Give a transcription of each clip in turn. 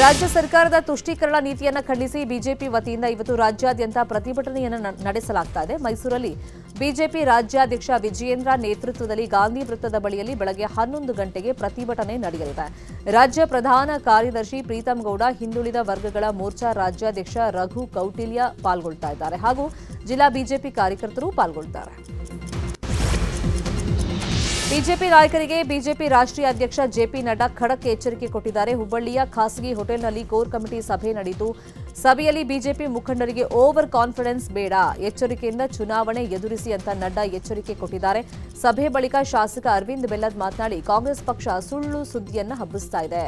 ರಾಜ್ಯ ಸರ್ಕಾರದ ತುಷ್ಟೀಕರಣ ನೀತಿಯನ್ನು ಖಂಡಿಸಿ ಬಿಜೆಪಿ ವತಿಯಿಂದ ಇವತ್ತು ರಾಜ್ಯಾದ್ಯಂತ ಪ್ರತಿಭಟನೆಯನ್ನು ನಡೆಸಲಾಗ್ತಾ ಇದೆ. ಮೈಸೂರಲ್ಲಿ ಬಿಜೆಪಿ ರಾಜ್ಯಾಧ್ಯಕ್ಷ ವಿಜಯೇಂದ್ರ ನೇತೃತ್ವದಲ್ಲಿ ಗಾಂಧಿ ವೃತ್ತದ ಬಳಿಯಲ್ಲಿ ಬೆಳಗ್ಗೆ ಹನ್ನೊಂದು ಗಂಟೆಗೆ ಪ್ರತಿಭಟನೆ ನಡೆಯಲಿದೆ. ರಾಜ್ಯ ಪ್ರಧಾನ ಕಾರ್ಯದರ್ಶಿ ಪ್ರೀತಂ ಗೌಡ, ಹಿಂದುಳಿದ ವರ್ಗಗಳ ಮೋರ್ಚಾ ರಾಜ್ಯಾಧ್ಯಕ್ಷ ರಘು ಕೌಟಿಲ್ಯ ಪಾಲ್ಗೊಳ್ತಾ ಇದ್ದಾರೆ ಹಾಗೂ ಜಿಲ್ಲಾ ಬಿಜೆಪಿ ಕಾರ್ಯಕರ್ತರು ಪಾಲ್ಗೊಳ್ತಾರೆ. ಬಿಜೆಪಿ ನಾಯಕರಿಗೆ ಬಿಜೆಪಿ ರಾಷ್ಟ್ರೀಯ ಅಧ್ಯಕ್ಷ ಜೆಪಿ ನಡ್ಡಾ ಖಡಕ್ ಎಚ್ಚರಿಕೆ ಕೊಟ್ಟಿದ್ದಾರೆ. ಹುಬ್ಬಳ್ಳಿಯ ಖಾಸಗಿ ಹೋಟೆಲ್ನಲ್ಲಿ ಕೋರ್ ಕಮಿಟಿ ಸಭೆ ನಡೆಯಿತು. ಸಭೆಯಲ್ಲಿ ಬಿಜೆಪಿ ಮುಖಂಡರಿಗೆ ಓವರ್ ಕಾನ್ಫಿಡೆನ್ಸ್ ಬೇಡ, ಎಚ್ಚರಿಕೆಯಿಂದ ಚುನಾವಣೆ ಎದುರಿಸಿ ಅಂತ ನಡ್ಡಾ ಎಚ್ಚರಿಕೆ ಕೊಟ್ಟಿದ್ದಾರೆ. ಸಭೆ ಬಳಿಕ ಶಾಸಕ ಅರವಿಂದ್ ಬೆಲ್ಲದ್ ಮಾತನಾಡಿ, ಕಾಂಗ್ರೆಸ್ ಪಕ್ಷ ಸುಳ್ಳು ಸುದ್ದಿಯನ್ನು ಹಬ್ಬಿಸ್ತಾ ಇದೆ.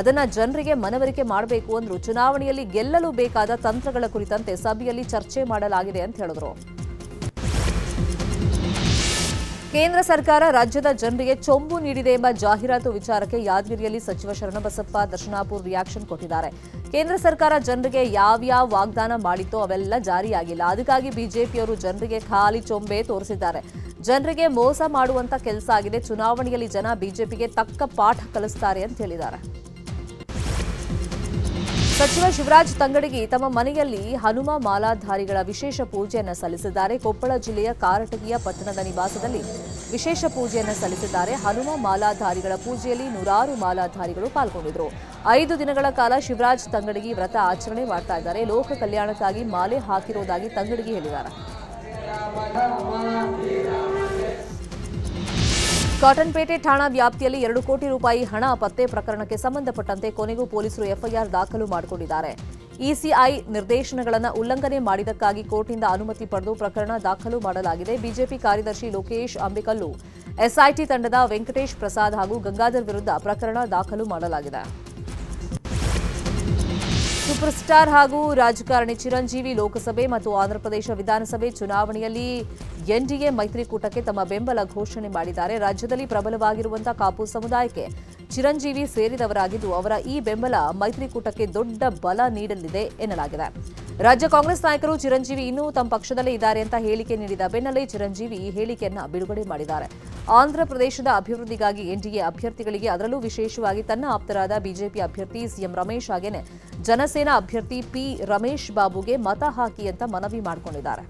ಅದನ್ನ ಜನರಿಗೆ ಮನವರಿಕೆ ಮಾಡಬೇಕು ಅಂದ್ರು, ಚುನಾವಣೆಯಲ್ಲಿ ಗೆಲ್ಲಲು ಬೇಕಾದ ತಂತ್ರಗಳ ಕುರಿತಂತೆ ಸಭೆಯಲ್ಲಿ ಚರ್ಚೆ ಮಾಡಲಾಗಿದೆ ಅಂತ ಹೇಳಿದ್ರು. ಕೇಂದ್ರ ಸರ್ಕಾರ ರಾಜ್ಯದ ಜನರಿಗೆ ಚೊಂಬು ನೀಡಿದೆ ಎಂಬ ಜಾಹೀರಾತು ವಿಚಾರಕ್ಕೆ ಯಾದಗಿರಿಯಲ್ಲಿ ಸಚಿವ ಶರಣಬಸಪ್ಪ ದರ್ಶನಾಪುರ್ ರಿಯಾಕ್ಷನ್ ಕೊಟ್ಟಿದ್ದಾರೆ. ಕೇಂದ್ರ ಸರ್ಕಾರ ಜನರಿಗೆ ಯಾವ್ಯಾವ ವಾಗ್ದಾನ ಮಾಡಿತ್ತೋ ಅವೆಲ್ಲ ಜಾರಿಯಾಗಿಲ್ಲ. ಅದಕ್ಕಾಗಿ ಬಿಜೆಪಿಯವರು ಜನರಿಗೆ ಖಾಲಿ ಚೊಂಬೆ ತೋರಿಸಿದ್ದಾರೆ. ಜನರಿಗೆ ಮೋಸ ಮಾಡುವಂತ ಕೆಲಸ ಆಗಿದೆ. ಚುನಾವಣೆಯಲ್ಲಿ ಜನ ಬಿಜೆಪಿಗೆ ತಕ್ಕ ಪಾಠ ಕಲಿಸ್ತಾರೆ ಅಂತ ಹೇಳಿದ್ದಾರೆ. ಸಚಿವ ಶಿವರಾಜ್ ತಂಗಡಗಿ ತಮ್ಮ ಮನೆಯಲ್ಲಿ ಹನುಮ ಮಾಲಾಧಾರಿಗಳ ವಿಶೇಷ ಪೂಜೆಯನ್ನು ಸಲ್ಲಿಸಿದ್ದಾರೆ. ಕೊಪ್ಪಳ ಜಿಲ್ಲೆಯ ಕಾರಟಗಿಯ ಪಟ್ಟಣದ ನಿವಾಸದಲ್ಲಿ ವಿಶೇಷ ಪೂಜೆಯನ್ನು ಸಲ್ಲಿಸಿದ್ದಾರೆ. ಹನುಮ ಮಾಲಾಧಾರಿಗಳ ಪೂಜೆಯಲ್ಲಿ ನೂರಾರು ಮಾಲಾಧಾರಿಗಳು ಪಾಲ್ಗೊಂಡಿದ್ರು ಐದು ದಿನಗಳ ಕಾಲ ಶಿವರಾಜ್ ತಂಗಡಗಿ ವ್ರತ ಆಚರಣೆ ಮಾಡ್ತಾ ಇದ್ದಾರೆ. ಲೋಕ ಕಲ್ಯಾಣಕ್ಕಾಗಿ ಮಾಲೆ ಹಾಕಿರುವುದಾಗಿ ತಂಗಡಗಿ ಹೇಳಿದ್ದಾರೆ. ಕಾಟನ್ಪೇಟೆ ಠಾಣಾ ವ್ಯಾಪ್ತಿಯಲ್ಲಿ ಎರಡು ಕೋಟಿ ರೂಪಾಯಿ ಹಣ ಪತ್ತೆ ಪ್ರಕರಣಕ್ಕೆ ಸಂಬಂಧಪಟ್ಟಂತೆ ಕೊನೆಗೂ ಪೊಲೀಸರು ಎಫ್ಐಆರ್ ದಾಖಲು ಮಾಡಿಕೊಂಡಿದ್ದಾರೆ. ಇಸಿಐ ನಿರ್ದೇಶನಗಳನ್ನು ಉಲ್ಲಂಘನೆ ಮಾಡಿದ್ದಕ್ಕಾಗಿ ಕೋರ್ಟ್ನಿಂದ ಅನುಮತಿ ಪಡೆದು ಪ್ರಕರಣ ದಾಖಲು ಮಾಡಲಾಗಿದೆ. ಬಿಜೆಪಿ ಕಾರ್ಯದರ್ಶಿ ಲೋಕೇಶ್ ಅಂಬಿಕಲ್ಲು, ಎಸ್ಐಟಿ ತಂಡದ ವೆಂಕಟೇಶ್ ಪ್ರಸಾದ್ ಹಾಗೂ ಗಂಗಾಧರ್ ವಿರುದ್ಧ ಪ್ರಕರಣ ದಾಖಲು ಮಾಡಲಾಗಿದೆ. ಸೂಪರ್ ಸ್ಟಾರ್ ಹಾಗೂ ರಾಜಕಾರಣಿ ಚಿರಂಜೀವಿ ಲೋಕಸಭೆ ಮತ್ತು ಆಂಧ್ರಪ್ರದೇಶ ವಿಧಾನಸಭೆ ಚುನಾವಣೆಯಲ್ಲಿ ಎನ್ಡಿಎ ಮೈತ್ರಿಕೂಟಕ್ಕೆ ತಮ್ಮ ಬೆಂಬಲ ಘೋಷಣೆ ಮಾಡಿದ್ದಾರೆ. ರಾಜ್ಯದಲ್ಲಿ ಪ್ರಬಲವಾಗಿರುವಂತಹ ಕಾಪು ಸಮುದಾಯಕ್ಕೆ ಚಿರಂಜೀವಿ ಸೇರಿದವರಾಗಿದ್ದು ಅವರ ಈ ಬೆಂಬಲ ಮೈತ್ರಿಕೂಟಕ್ಕೆ ದೊಡ್ಡ ಬಲ ನೀಡಲಿದೆ ಎನ್ನಲಾಗಿದೆ. ರಾಜ್ಯ ಕಾಂಗ್ರೆಸ್ ನಾಯಕರು ಚಿರಂಜೀವಿ ಇನ್ನೂ ತಮ್ಮ ಪಕ್ಷದಲ್ಲೇ ಇದ್ದಾರೆ ಅಂತ ಹೇಳಿಕೆ ನೀಡಿದ ಬೆನ್ನಲ್ಲೇ ಚಿರಂಜೀವಿ ಈ ಹೇಳಿಕೆಯನ್ನ ಬಿಡುಗಡೆ ಮಾಡಿದ್ದಾರೆ. ಆಂಧ್ರ ಪ್ರದೇಶದ ಅಭಿವೃದ್ಧಿಗಾಗಿ ಎನ್ಡಿಎ ಅಭ್ಯರ್ಥಿಗಳಿಗೆ ಅದರಲ್ಲೂ ವಿಶೇಷವಾಗಿ ತನ್ನ ಆಪ್ತರಾದ ಬಿಜೆಪಿ ಅಭ್ಯರ್ಥಿ ಸಿಎಂ ರಮೇಶ್ ಹಾಗೇನೆ, ಜನಸೇನಾ ಅಭ್ಯರ್ಥಿ ಪಿ ರಮೇಶ್ ಬಾಬುಗೆ ಮತ ಹಾಕಿ ಅಂತ ಮನವಿ ಮಾಡಿಕೊಂಡಿದ್ದಾರೆ.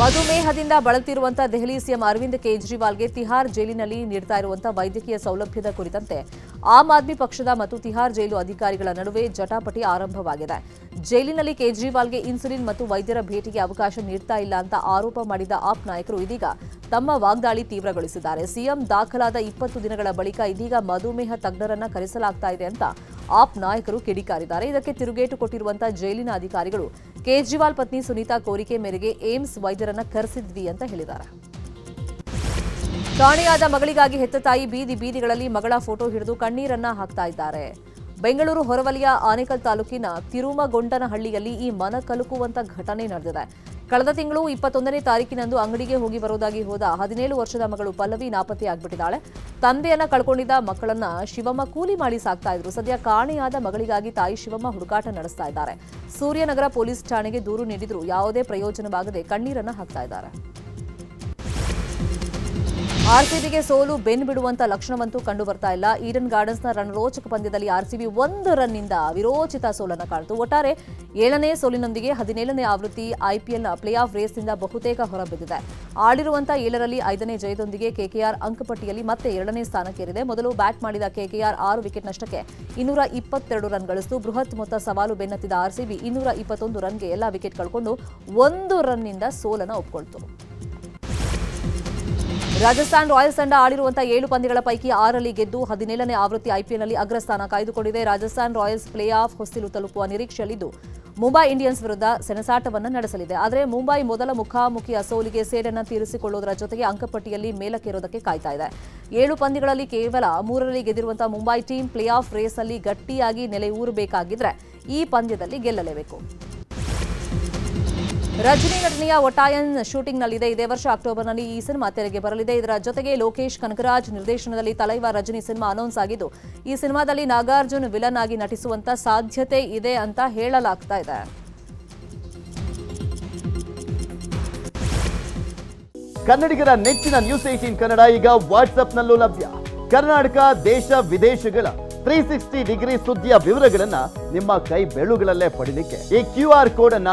ಮಧುಮೇಹದಿಂದ ಬಳಲ್ತಿರುವಂತಹ ದೆಹಲಿ ಸಿಎಂ ಅರವಿಂದ್ ಕೇಜ್ರಿವಾಲ್ಗೆ ತಿಹಾರ್ ಜೈಲಿನಲ್ಲಿ ನೀಡ್ತಾ ಇರುವಂತಹ ವೈದ್ಯಕೀಯ ಸೌಲಭ್ಯದ ಕುರಿತಂತೆ ಆಮ್ ಆದ್ಮಿ ಪಕ್ಷದ ಮತ್ತು ತಿಹಾರ್ ಜೈಲು ಅಧಿಕಾರಿಗಳ ನಡುವೆ ಜಟಾಪಟಿ ಆರಂಭವಾಗಿದೆ. ಜೈಲಿನಲ್ಲಿ ಕೇಜ್ರಿವಾಲ್ಗೆ ಇನ್ಸುಲಿನ್ ಮತ್ತು ವೈದ್ಯರ ಭೇಟಿಗೆ ಅವಕಾಶ ನೀಡ್ತಾ ಇಲ್ಲ ಅಂತ ಆರೋಪ ಮಾಡಿದ ಆಪ್ ನಾಯಕರು ಇದೀಗ ತಮ್ಮ ವಾಗ್ದಾಳಿ ತೀವ್ರಗೊಳಿಸಿದ್ದಾರೆ. ಸಿಎಂ ದಾಖಲಾದ ಇಪ್ಪತ್ತು ದಿನಗಳ ಬಳಿಕ ಇದೀಗ ಮಧುಮೇಹ ತಜ್ಞರನ್ನ ಕರೆಸಲಾಗ್ತಾ ಇದೆ ಅಂತ ಆಪ್ ನಾಯಕರು ಕಿಡಿಕಾರಿದ್ದಾರೆ. ಇದಕ್ಕೆ ತಿರುಗೇಟು ಕೊಟ್ಟಿರುವಂತಹ ಜೈಲಿನ ಅಧಿಕಾರಿಗಳು ಕೇಜ್ರಿವಾಲ್ ಪತ್ನಿ ಸುನೀತಾ ಕೋರಿಕೆ ಮೇರೆಗೆ ಏಮ್ಸ್ ವೈದ್ಯರನ್ನ ಕರೆಸಿದ್ವಿ ಅಂತ ಹೇಳಿದ್ದಾರೆ. ಕಾಣೆಯಾದ ಮಗಳಿಗಾಗಿ ಹೆತ್ತ ತಾಯಿ ಬೀದಿ ಬೀದಿಗಳಲ್ಲಿ ಮಗಳ ಫೋಟೋ ಹಿಡಿದು ಕಣ್ಣೀರನ್ನ ಹಾಕ್ತಾ ಇದ್ದಾರೆ. ಬೆಂಗಳೂರು ಹೊರವಲಯ ಆನೇಕಲ್ ತಾಲೂಕಿನ ತಿರುಮಗೊಂಡನಹಳ್ಳಿಯಲ್ಲಿ ಈ ಮನ ಕಲುಕುವಂತ ಘಟನೆ ನಡೆದಿದೆ. ಕಳೆದ ತಿಂಗಳು ಇಪ್ಪತ್ತೊಂದನೇ ತಾರೀಕಿನಂದು ಅಂಗಡಿಗೆ ಹೋಗಿ ಬರೋದಾಗಿ ಹೋದ ಹದಿನೇಳು ವರ್ಷದ ಮಗಳು ಪಲ್ಲವಿ ನಾಪತ್ತೆಯಾಗ್ಬಿಟ್ಟಿದ್ದಾಳೆ. ತಂದೆಯನ್ನ ಕಳ್ಕೊಂಡಿದ್ದ ಮಕ್ಕಳನ್ನ ಶಿವಮ್ಮ ಕೂಲಿ ಮಾಡಿ ಸಾಕ್ತಾ ಇದ್ರು. ಸದ್ಯ ಕಾಣೆಯಾದ ಮಗಳಿಗಾಗಿ ತಾಯಿ ಶಿವಮ್ಮ ಹುಡುಕಾಟ ನಡೆಸ್ತಾ ಇದ್ದಾರೆ. ಸೂರ್ಯನಗರ ಪೊಲೀಸ್ ಠಾಣೆಗೆ ದೂರು ನೀಡಿದ್ರು. ಯಾವುದೇ ಪ್ರಯೋಜನವಾಗದೆ ಕಣ್ಣೀರನ್ನು ಹಾಕ್ತಾ ಇದ್ದಾರೆ. ಆರ್ಸಿಬಿಗೆ ಸೋಲು ಬೆನ್ ಬಿಡುವಂತ ಲಕ್ಷಣವಂತೂ ಕಂಡು ಬರ್ತಾ ಇಲ್ಲ. ಈಡನ್ ಗಾರ್ಡನ್ಸ್ನ ರಣರೋಚಕ ಪಂದ್ಯದಲ್ಲಿ ಆರ್ಸಿಬಿ ಒಂದು ರನ್ನಿಂದ ವಿರೋಚಿತ ಸೋಲನ್ನು ಕಾಣ್ತು. ಒಟ್ಟಾರೆ ಏಳನೇ ಸೋಲಿನೊಂದಿಗೆ ಹದಿನೇಳನೇ ಆವೃತ್ತಿ ಐಪಿಎಲ್ನ ಪ್ಲೇ ಆಫ್ ರೇಸ್ನಿಂದ ಬಹುತೇಕ ಹೊರಬಿದ್ದಿದೆ. ಆಡಿರುವಂತಹ ಏಳರಲ್ಲಿ ಐದನೇ ಜಯದೊಂದಿಗೆ ಕೆಕೆಆರ್ ಅಂಕಪಟ್ಟಿಯಲ್ಲಿ ಮತ್ತೆ ಎರಡನೇ ಸ್ಥಾನಕ್ಕೇರಿದೆ. ಮೊದಲು ಬ್ಯಾಟ್ ಮಾಡಿದ ಕೆಕೆಆರ್ ಆರು ವಿಕೆಟ್ ನಷ್ಟಕ್ಕೆ ಇನ್ನೂರ ಇಪ್ಪತ್ತೆರಡು ರನ್ ಗಳಿಸಿತು. ಬೃಹತ್ ಮೊತ್ತ ಸವಾಲು ಬೆನ್ನತ್ತಿದ ಆರ್ಸಿಬಿ ಇನ್ನೂರ ಇಪ್ಪತ್ತೊಂದು ರನ್ಗೆ ಎಲ್ಲಾ ವಿಕೆಟ್ ಕಳ್ಕೊಂಡು ಒಂದು ರನ್ನಿಂದ ಸೋಲನ್ನು ಒಪ್ಪಿಕೊಳ್ತು ರಾಜಸ್ಥಾನ್ ರಾಯಲ್ಸ್ ತಂಡ ಆಡಿರುವಂತಹ ಏಳು ಪಂದ್ಯಗಳ ಪೈಕಿ ಆರಲ್ಲಿ ಗೆದ್ದು ಹದಿನೇಳನೇ ಆವೃತ್ತಿ ಐಪಿಎಲ್ನಲ್ಲಿ ಅಗ್ರಸ್ಥಾನ ಕಾಯ್ದುಕೊಂಡಿದೆ. ರಾಜಸ್ಥಾನ್ ರಾಯಲ್ಸ್ ಪ್ಲೇ ಆಫ್ ಹೊಸ್ತಿಲು ತಲುಪುವ ನಿರೀಕ್ಷೆಯಲ್ಲಿದ್ದು ಮುಂಬೈ ಇಂಡಿಯನ್ಸ್ ವಿರುದ್ಧ ಸೆಣಸಾಟವನ್ನು ನಡೆಸಲಿದೆ. ಆದರೆ ಮುಂಬೈ ಮೊದಲ ಮುಖಾಮುಖಿ ಅಸೋಲಿಗೆ ಸೇಡನ್ನು ತೀರಿಸಿಕೊಳ್ಳುವುದರ ಜೊತೆಗೆ ಅಂಕಪಟ್ಟಿಯಲ್ಲಿ ಮೇಲಕ್ಕೇರೋದಕ್ಕೆ ಕಾಯ್ತಾ ಇದೆ. ಏಳು ಪಂದ್ಯಗಳಲ್ಲಿ ಕೇವಲ ಮೂರರಲ್ಲಿ ಗೆದ್ದಿರುವಂತಹ ಮುಂಬೈ ಟೀಮ್ ಪ್ಲೇ ಆಫ್ ರೇಸ್ನಲ್ಲಿ ಗಟ್ಟಿಯಾಗಿ ನೆಲೆಯೂರಬೇಕಾಗಿದ್ರೆ ಈ ಪಂದ್ಯದಲ್ಲಿ ಗೆಲ್ಲಲೇಬೇಕು. ರಜನಿ ನಟನೆಯ ಒಟಾಯನ್ ಶೂಟಿಂಗ್ನಲ್ಲಿದೆ. ಇದೇ ವರ್ಷ ಅಕ್ಟೋಬರ್ನಲ್ಲಿ ಈ ಸಿನಿಮಾ ತೆರೆಗೆ ಬರಲಿದೆ. ಇದರ ಜೊತೆಗೆ ಲೋಕೇಶ್ ಕನಕರಾಜ್ ನಿರ್ದೇಶನದಲ್ಲಿ ತಲೈವ ರಜನಿ ಸಿನಿಮಾ ಅನೌನ್ಸ್ ಆಗಿದ್ದು, ಈ ಸಿನಿಮಾದಲ್ಲಿ ನಾಗಾರ್ಜುನ್ ವಿಲನ್ ಆಗಿ ನಟಿಸುವಂತ ಸಾಧ್ಯತೆ ಇದೆ ಅಂತ ಹೇಳಲಾಗ್ತಾ ಇದೆ. ಕನ್ನಡಿಗರ ನೆಚ್ಚಿನ ನ್ಯೂಸ್ ಏಟೀನ್ ಕನ್ನಡ ಈಗ ವಾಟ್ಸ್ಆಪ್ನಲ್ಲೂ ಲಭ್ಯ. ಕರ್ನಾಟಕ, ದೇಶ, ವಿದೇಶಗಳ ತ್ರೀ ಸಿಕ್ಸ್ಟಿ ಡಿಗ್ರಿ ಸುದ್ದಿಯ ವಿವರಗಳನ್ನ ನಿಮ್ಮ ಕೈ ಬೆಳುಗಳಲ್ಲೇ ಪಡೀಲಿಕ್ಕೆ ಈ ಕ್ಯೂ ಆರ್ ಕೋಡ್ ಅನ್ನ